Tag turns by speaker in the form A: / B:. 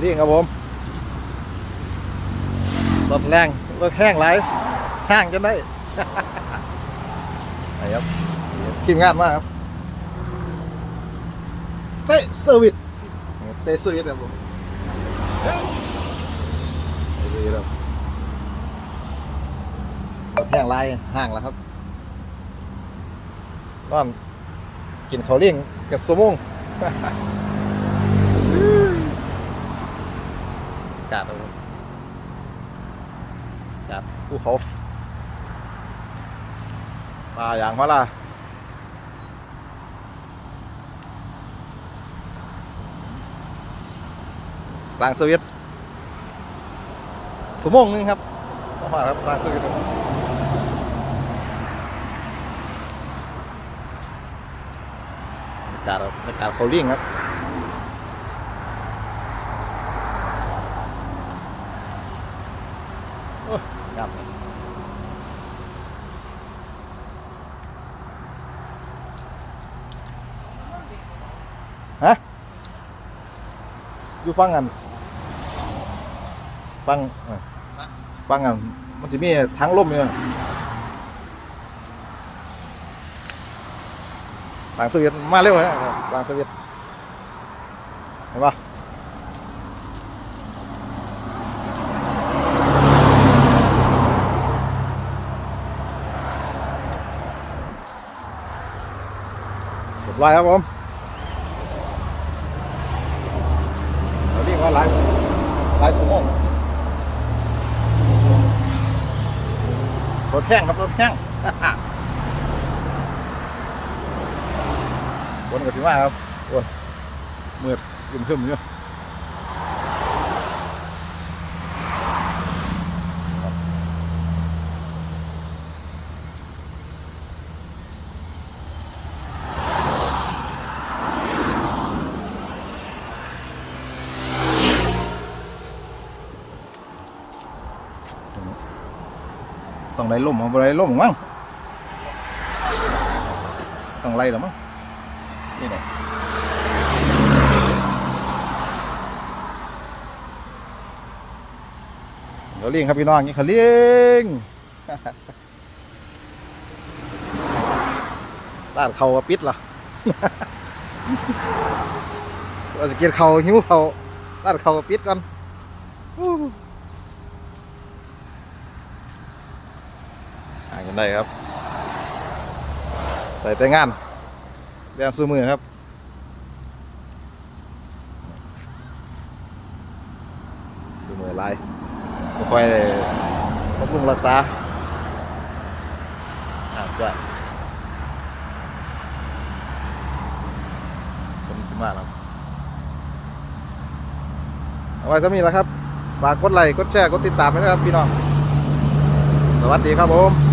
A: เลี้ยงครับผมรถแรงรถแห้งไหลายแห้งจนได้ไหนครับทีมงานมากครับเตะเซอร์วิสเตะเซอร์วิสครับผมดีครับรถแห้งไหลห่างแล้วครับนอนกินข้าวเลี้ยงกับสมง กาดเอากาดภูเขาปลาอย่างมาล่ะสร้างสวิตสมงหนึงครับมาว่าครับสร้างสวิตกาดเอากาดเขาเลี้ยงครับ ครับฮะอยู่ฟังกันฟังอะฟังกันมันจะมีทางล่มอยู่นะทางสวีทมาเร็วนะทางสวีทเห็นปะ เรีย บร้อยครับผมเราเรียกว่าลายลายสมองรถแห้งครับรถแห้งวนกับสิมาครับวนมืดขึ้นขึ้นอยู่ ต้องไล่ล่มเอาบ่ไล่ล่มมั้งต้องไล่หรอมั้งนี่แหละเขาเลี้ยงครับพี่น้องนี่เขาเลี้ยงร้านเขาปิดล่ะเราจะกินเขาหิวเขาร้านเขาปิดกันอู้หา กันได้ครับ ใส่แต่งานเรียนซื้อมือครับซื้อมือลายไม่ค่อยได้บำรุงรักษาอาบจะเป็นสิมาครับเอาไว้สามีแล้วครับฝากกดไลค์กดแชร์กดติดตามด้วยนะครับพี่น้อง สวัสดีครับผม